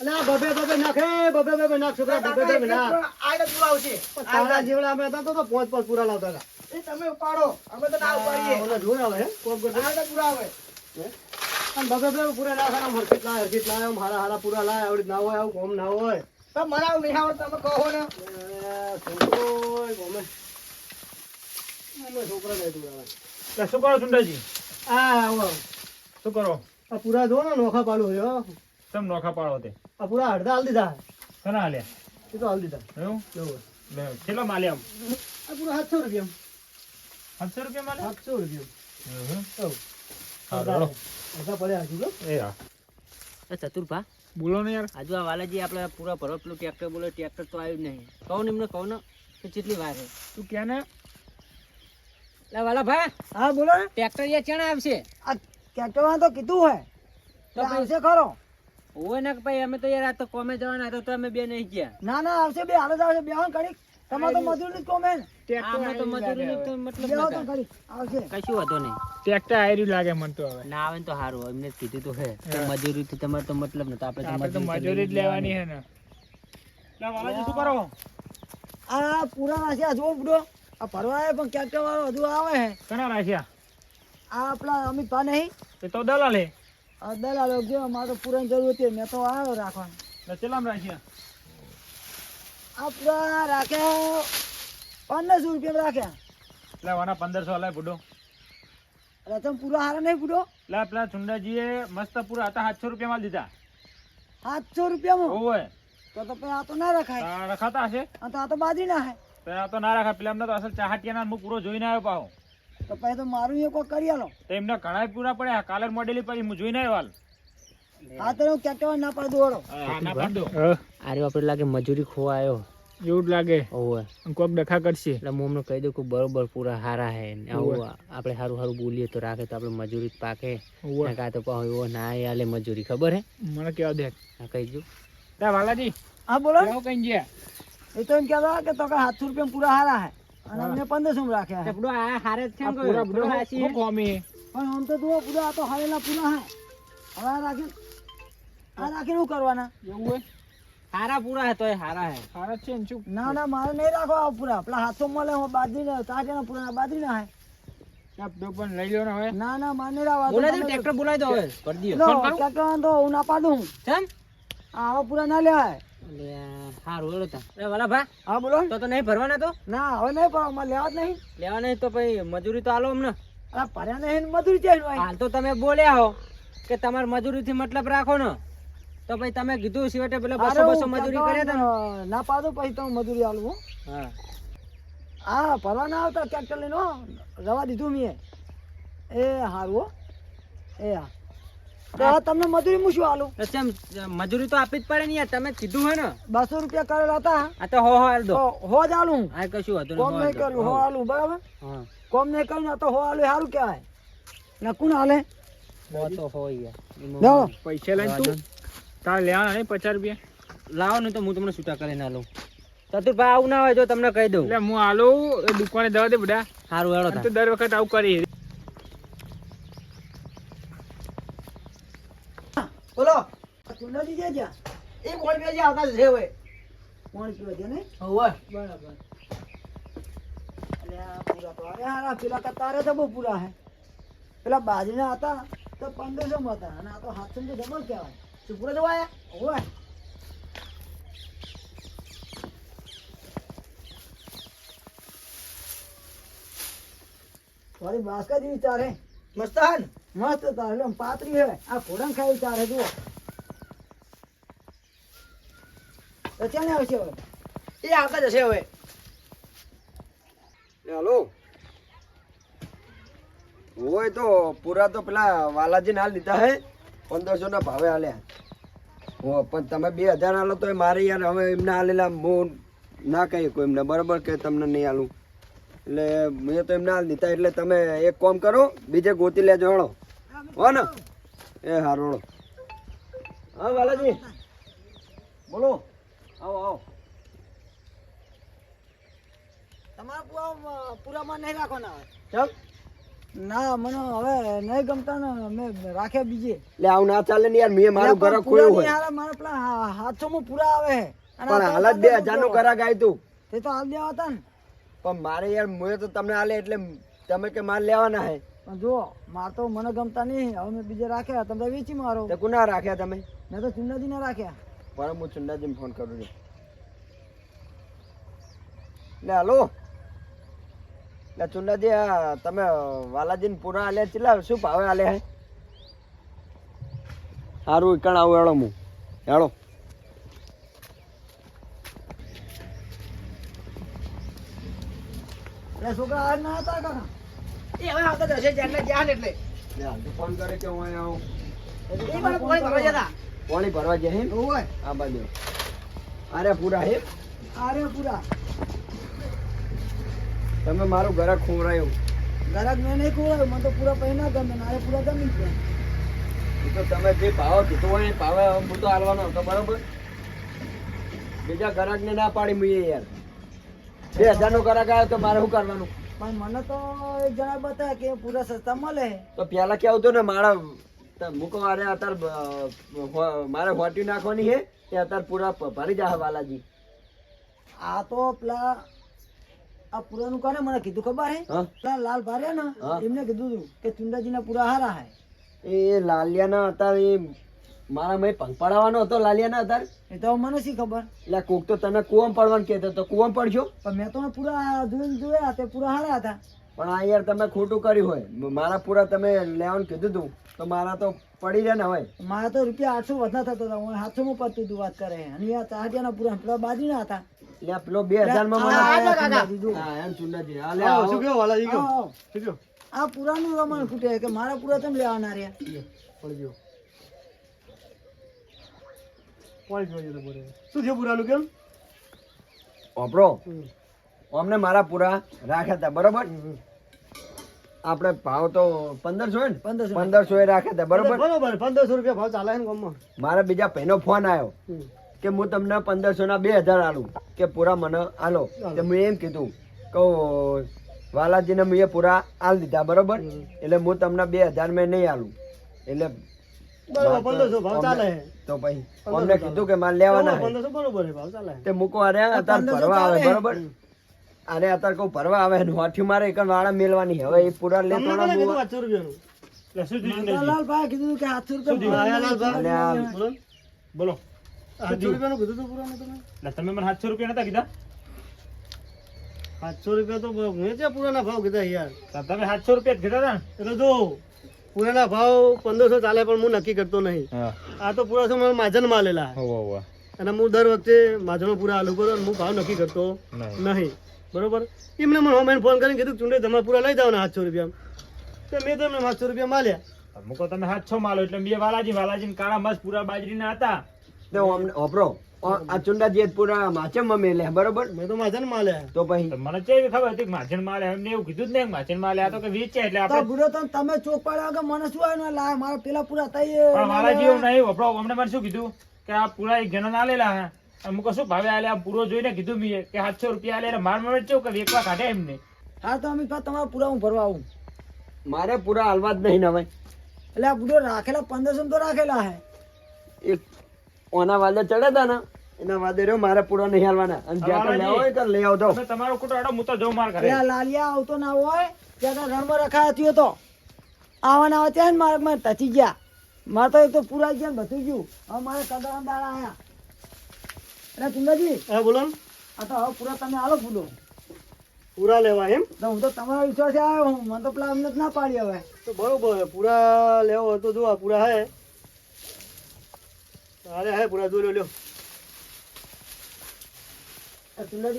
અને આ બબે બબે નાખે બબે બબે નાખ છોકરા બબે બબે નાખ. આઈને પૂરા આવશે. તારા જેવડા અમે હતા તો તો પોંચ પોંચ પૂરા લાવતા હતા. એ તમે ઉપાડો. અમે તો ના ઉપાડીએ. ઓલા જોર આવે હે? કોમ કરતો. આ પૂરા આવે. આમ બબે બબે પૂરા નાખવાના આમ હરખીત લાય હરખીત લાય હારા હારા પૂરા લાય આવડી ના હોય આવું કોમ ના હોય. પણ મને આવું નહીં તમે કહો ને. છોકરોય ગમે. અમે છોકરા નહીં. શું કરો ચુંડાજી આ આવો. શું કરો? આ પૂરા જો ને નોખા પાડું છે તમ નોખા પાડો તે? આ પૂરા અડધા હાલ દીધા. કના હાલ્યા એ તો હાલ દીધા. એવું? એવું લે કેટલા માલ્યા આ પૂરા સાતસો રૂપિયા સાતસો રૂપિયા માલ્યા? સાતસો રૂપિયા હા. ચતુરભા બોલો ને યાર. આજુ આ વાલાજી આપણે પૂરા ભરવા પેલું ટ્રેક્ટર બોલે ટ્રેક્ટર તો આવ્યું નહીં. કહું ને એમને કહું ને કે કેટલી વાર છે? તું ક્યાં ને? એટલે વાલા ભાઈ હા બોલો ને. ટ્રેક્ટર ચણા આવશે? આ ટ્રેક્ટરમાં તો કીધું તો આવશે ખરો. હોય ને ભાઈ અમે તો યાર આ તો કોમે જવાના હતા તો અમે બે નહીં ગયા. ના ના આવશે બે હાલ જ આવશે બે ઘડીક. તમારે તો મજૂર જ કોમે ને. આ અમે તો મજૂરી તો મતલબ બેહો તો નતા. આવશે. કશું વાંધો નહીં. ટ્રેક્ટર આયર્યું લાગે મને તો હવે. ના આવે ને તો સારું એમને કીધું તો હે. મજૂરી થી તમારે તો મતલબ નતો આપણે તો તો મજૂરી જ લેવાની હે ને. ના વાલા શું કરો? આ પૂરા આ જો બુડો. આ ભરવા આવે પણ ટ્રેક્ટર વાળો હજુ આવે હે. ઘણા રાખ્યા આ આપણા અમિત ભા નહીં. એ તો દલાલ હે. દલાલો જો મારે પૂરણ જરૂર હતી મેં તો આવ્યો રાખવાનું. ચેલામ રાખ્યા આ પૂરા રાખ્યા પંદરસો રૂપિયા રાખ્યા લે વાના પંદરસો હલાય બુડો એટલે તમે પૂરો હારા નહીં બુડો એટલે પેલા ચુંડાજીએ મસ્ત પૂરા હતા સાતસો રૂપિયા માં દીધા. સાતસો રૂપિયામાં? હોય તો તો પેલા આ તો ના રખાય. રખાતા હશે? આ તો આ તો બાજરી ના હે. પેલા તો ના રખાય પેલા એમને તો અસલ ચાહટિયાના હું પૂરો જોઈને આવ્યો પાહો તો પછી તો મારું એ કોઈ કરી આલો. તો એમને ઘણા પૂરા પડ્યા કાલર મોડેલી પછી હું જોઈને આવ્યો આ તો હું ટ્રેક્ટર ના પાડું વળો ના પાડ. આરે આપણે લાગે મજૂરી ખોવા આવ્યો એવું જ લાગે. ઓવે. કોક ડખા કરશે. એટલે હું અમને કહી દઉં કે બરોબર પૂરા હારા હે. આવું આપણે સારું સારું બોલીએ તો રાખે તો આપણે મજૂરી જ પાકે. કાં તો પાહો એવો ના આલે મજૂરી ખબર હે? મને કેવા દે. હા કહી દઉં. વાલાજી. હા બોલો. કેવું કઈ ગયા. એ તો એમ કહેતા કે તો કે સાતસો રૂપિયા પૂરા હારા હે. અને અમને પંદરસો રાખ્યા હે. ટપડો આ હારે છે ને પૂરા હે. શું ખોમી? પણ આમ તો જુઓ પૂરા આ તો હારેલા પૂરા હે. હવે આ રાખી આ રાખીને શું કરવાના? એવું હોય? હારા પૂરા હે તોય હારા હે. સારા છે ને શું ના ના મારે નહીં રાખો આ પૂરા. પેલા હાથો મળે હું બાજરી ના તાજના પૂરા બાજરી ના હે ચાપ પણ લઈ લો ને હવે. ના ના માને નહીં રાખવા બોલાય ટ્રેક્ટર બોલાય દો હવે. કરી દો. ટ્રેક્ટર તો હું ના પાડું. કેમ આવા પૂરા ના લેવાય. હારું હેડો તા અરે વાલા ભા હા બોલો. તો તો નહીં ભરવાના તો? ના હવે નહીં પણ અમારે લેવા જ નહીં. લેવા નહીં તો પછી મજૂરી તો આલો અમને. અરે ભર્યા નહીં મજૂરી ચાલી હાલ તો તમે બોલ્યા હો કે તમારે મજૂરીથી મતલબ રાખો ને. તો પછી તમે કીધું સિવાય પેલા બસો બસો મજૂરી કર્યા હતા ને. પાડો પછી તમે મજૂરી આલું હો. હા. ભરવા ના આવતા ટ્રેક્ટર લઈને રવા દીધું મેં. એ હારું હો. એ હા. તો તમને મજૂરી હું શું આલું? કેમ મજૂરી તો આપી જ પડે ને યાર તમે કીધું હે ને. બસો રૂપિયા કરેલા હતા. આ તો હો હો આલ દો. હો જ આલું. આ કશું હતું કોમ નહીં કર્યું હો આલું બરાબર? હા. કોમ નહીં કર્યું તો હો આલું સારું કહેવાય. ને કોણ હાલે હો તો યાર. પૈસા લઈને તું. તારે લેવાના નહીં પચાસ રૂપિયા. લાવો ને તો હું તમને છૂટા કરીને આલું. ચતુરભાઈ આવું ના હોય તો તમને કહી દઉં. એટલે હું આલું દુકાને દવા દે બધા. સારું હેડો તો દર વખત આવું કરી. બોલો. ચુંડાજી જે જ્યાં એ કોણ પીવા જ્યાં આવતા છે હવે. કોણ પીવા છે ને? હોવે. બરાબર. પૂરા તો અરે હારા પેલા કરતા તો બહુ પૂરા હે. પેલા બાજરીના હતા તો પંદરસો માં હતા. અને આ તો સાતસો તો ડબલ કહેવાય. શું પૂરા જવા આયા? હોય બાસ્કા જેવી ચારે મસ્ત હે ને? મસ્ત તારે પાતળી હે. આ ઘોડા ખાઈ ચાલે, જુઓ. તો ક્યાં આવશે હવે. એ આવતા જશે હવે. હાલો. હોય તો પૂરા તો પેલા વાલાજી ના લીધા હે. પંદરસો ના ભાવે હાલ્યા. હો પણ તમે બે હજાર હાલો તો મારે યાર, હવે એમને હાલેલા હું ના કહી કોઈ એમને. બરાબર કે તમને નહીં હાલું. એટલે મેં તો એમને હાલ દીધા, એટલે તમે એક કામ કરો, બીજે ગોતી લેજો, હળો. હો એ હારોળો. હા બાલાજી. બોલો. આવો આવો. તમારા પૂરા પૂરામાં નહીં રાખવાના ચાલ. ના મને હવે નહીં ગમતા ને મેં રાખ્યા બીજે. એટલે આવું ના ચાલે ને યાર મેં મારું ઘર ખોયું હોય. હાલે, પેલા હા- પૂરા આવે પણ હાલત બે હજારનું પૂરા. ઘરાક તું. તે તો હાલ દેવા હતા ને. પણ મારે યાર મેં તો તમને આલે એટલે તમે કે માલ લેવાના હે પણ જો માર તો મને ગમતા નહીં. હવે મેં બીજે રાખ્યા તમે વેચી મારો. તો કુના રાખ્યા તમે? મેં તો ચુંડાજી ને રાખ્યા. પણ હું ચુંડાજીને ફોન કરું છું. લે હાલો. લે ચુંડાજી આ તમે વાલાજીને પૂરા આલ્યા કેટલા શું ભાવે આલે હે? સારું કણ આવું હેળો હું. હેળો. છોકરા આજ ના હતા કાકા. લે હાલ તો ફોન કરે કે હું આવું? પાણી ભરવા જાય આ બાજુ. અરે પૂરા હે? અરે પૂરા. તમે મારું ઘરે ખોવરાયું. ગરાક મેં નહીં ખોરાયું મને તો પૂરા ગમે ને આરે પૂરા ગમી ગયા. તો તમે જે ભાવ કીધો હોય એ ભાવે હું તો હાલવાનો હતો બરોબર? બીજા ગ્રાહકને ના પાડી મૂકીએ યાર. બે હજાર નો ગ્રાહક આવ્યો તો મારે શું કરવાનું? પણ મને તો જણા બતાવ્યા કે પૂરા સસ્તા મળે. તો પેલા કેવું હતું ને મારા ત- મૂકો મારે હોટી નાખવાની છે તે અત્યારે પૂરા ભરી જા બાલાજી આ તો પેલા આ પૂરાનું કોને મને કીધું ખબર હે? પેલા લાલ ભાર્યા ને એમને કીધું હતું કે ચુંડાજીના પૂરા હારા હે. એ લાલિયાના અત્યારે એ મારા મેં પંખ પડાવવાનો હતો લાલિયાના આધાર. એ તો મને શી ખબર? એટલે કોક તો તને કુવમ પડવાનું કહેતો તો કુવમ પડજો. પણ મેં તો પૂરા જોઈને જોયા તે પૂરા હારા હતા. પણ આ યાર તમે ખોટું કર્યું હોય. મારા પૂરા તમે લેવાનું કીધું હતું તો મારા તો પડી રહ્યા ને હવે. મારા તો રૂપિયા આઠસો વધના થતો હતો. હું સાતસો માં પડતું હતું વાત કરે. અને આ ચાહટિયાના પૂરા પેલા બાજરીના હતા. એટલે પેલો બે હજારમાં આ મને આ પુરાનું રમણ ખૂટે કે મારા પૂરા તમે લેવાના રહ્યા? આવો. અમને મારા પૂરા રાખ્યા હતા બરોબર? આપણે ભાવ તો પંદરસો ને? પંદરસો પંદરસો એ રાખ્યા હતા બરોબર? બરોબર પંદરસો રૂપિયા ભાવ ચાલે ને ગામમાં. મારા બીજા ભાઈનો ફોન આવ્યો કે હું તમને પંદરસો ના બે હજાર આલું કે પૂરા મને આલો. તો મેં એમ કીધું કે વાલાજીને મેં પૂરા આલ દીધા બરોબર? એટલે હું તમને બે હજાર મેં નહીં આલું. એટલે તો પછી અમને કીધું કે મારે લેવાના બરોબર ભાવ? ચાલે. તે મૂકો અરે અત્યારે ભરવા આવે બરોબર? અરે અત્યારે કહું ભરવા આવે ને હોઠી મારે એક વાળા મેલવાની હવે એ પૂરા લે સાતસો રૂપિયા રૂપિયાનું કીધું હતું પૂરાનું તમે? તમે મને સાતસો રૂપિયા નતા કીધા? સાતસો રૂપિયા તો મેં ત્યાં પૂરાના ભાવ કીધા યાર. તમે સાતસો રૂપિયા કીધા હતા ને? એટલે જો પૂરાના ભાવ પંદરસો ચાલે પણ હું નક્કી કરતો નહીં. આ તો પૂરા મારા માજનમાં આલેલા હોવા હોવા. અને હું દર વખતે માજનો પૂરા આલુ કરો હું ભાવ નક્કી કરતો નહીં. નહીં. બરોબર? એમને મને હોમેન ફોન કરીને કીધું ચૂંટણી તમારે પૂરા લઈ જાવ સાતસો રૂપિયા. તો મેં તો સાતસો રૂપિયા માલ્યા. મૂકો તમે સાતસો માલો એટલે બે વાલાજી વાલાજી ને કાળા મસ્ત પૂરા બાજરીના હતા. ઓપરો. આ ચુંડા ચુંડાજી એ માં મેલે બરોબર? મેં તો માચનમાં લે તો પછી? મને કેવી ખબર હતી કે માં લે એમને એવું કીધું જ નહીં કે માછણ માલે આ તો કે વીચે એટલે આપણે બુડો તો તમે ચોક પાડ્યા વગર મને શું આવ્યું? લા મારા પેલા પૂરા થઈ પણ વાલાજી એવું નહીં વપરો અમને મને શું કીધું? કે આ પૂરા એક જણા ના લેલા હે. અને શું ભાવે આલે? આ પૂરો જોઈને કીધું મેં કે સાતસો રૂપિયા આલે એટલે માર મને ચો કે વેકવા કાઢે એમને હા તો અમે તમારા પૂરા હું ભરવા આવું. મારે પૂરા હાલવા જ નહીં ને હવે. એટલે આ પૂરો રાખેલા પંદરસો તો રાખેલા હે. એક ઓના વાદે ચડ્યા હતા ને એના વાદે રહ્યો મારે પૂરા નહીં હાલવાના. અને જ્યાં તો લેવા હોય તો લઈ આવતો તમારો આડો હું તો જઉં માર ઘરે. લાલિયા આવતો ના હોય ત્યાં તો રણમાં રખાયા થયો તો. આવવાના આવે ત્યાં માર્ગમાં ટચી ગયા. મારે તો એક તો પૂરા ગયા બધું ગયું હવે મારે કદાળ દાડા આવ્યા એટલે ચુંદાજી હા બોલો ને. આ તો હવે પૂરા તમે આલો ફૂલો પૂરા લેવા એમ? તો હું તો તમારા વિશ્વાસે આવ્યો હું મને તો પેલા અમને જ ના પાડી હવે. તો બરોબર પૂરા લેવો હતો તો જો પૂરા હે. અરે હે પૂરા જો લ્યો.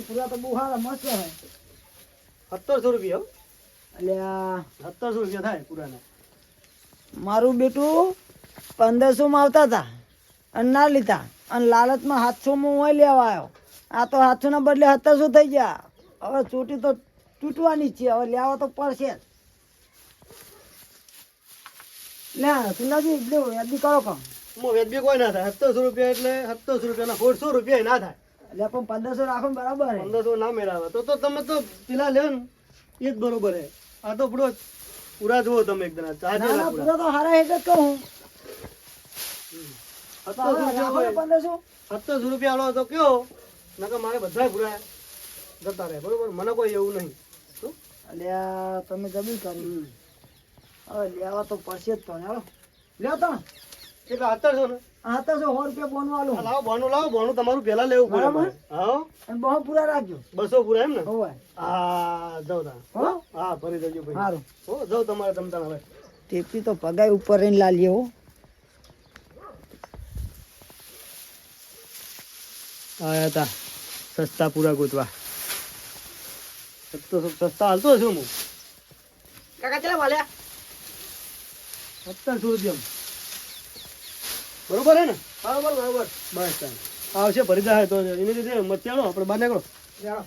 પૂરા તો બહુ સારા મસ્ત હે સત્તરસો રૂપિયા. એટલે સત્તરસો રૂપિયા થાય પૂરાના. મારું બેટું પંદરસો માં આવતા હતા અને ના લીધા. અને લાલચમાં સાતસો માં હું લેવા આવ્યો. આ તો સાતસો ના બદલે સત્તરસો થઈ ગયા. હવે ચોટી તો તૂટવાની છે. હવે લેવા તો પડશે જ. લે સુંદાજી લે યાદી કરો કામ. વેચબી કોઈ ના થાય. સત્તરસો રૂપિયા એટલે સત્તરસો રૂપિયાના સોળસો રૂપિયા ના થાય. એટલે પણ પંદરસો રાખો ને બરાબર પંદરસો ના મેળાવે. તો તો તમે તો પેલા લ્યો ને એ જ બરોબર હે. આ તો પૂરો પૂરા જુઓ તમે એકદમ આ ચાર ના જેલા ના પૂરા પૂરા તો હારા એક જ કહું સત્તરસો રૂપિયા હોય. પંદરસો. સત્તરસો રૂપિયા આલો તો કયો? નકર મારે બધા પૂરા જતા રહે. બરોબર? મને કોઈ એવું નહીં. અલ્યા તમે જમી કરી. હવે લેવા તો પડશે જ તો લ્યો તો કેટલા સત્તરસો ને? આ તો સો રૂપિયા બોનું આ લાવો બોનું લાવો બોનું તમારું પહેલા લેવું બરાબર. હા અને બહુ પૂરા રાખજો. બસો પૂરા એમ ને? હા જાઉં તા. હા? ફરી જજો ભાઈ. સારું હો જાઉં તમારે તમતા હવે ટેપી તો પગાઈ ઉપર રહીને લાલીએ હો. આયા તા સસ્તા પૂરા ગોતવા. સસ્તો સસ્તા હાલતો છું હું. કાકા ચલા વાલ્યા સત્તરસો રૂપિયા. બરોબર હે ને? બરોબર બરોબર બસ. આવશે, ભરી જાય તો. એની રીતે મત ચાલો આપણે બહાર નીકળો. ચાલો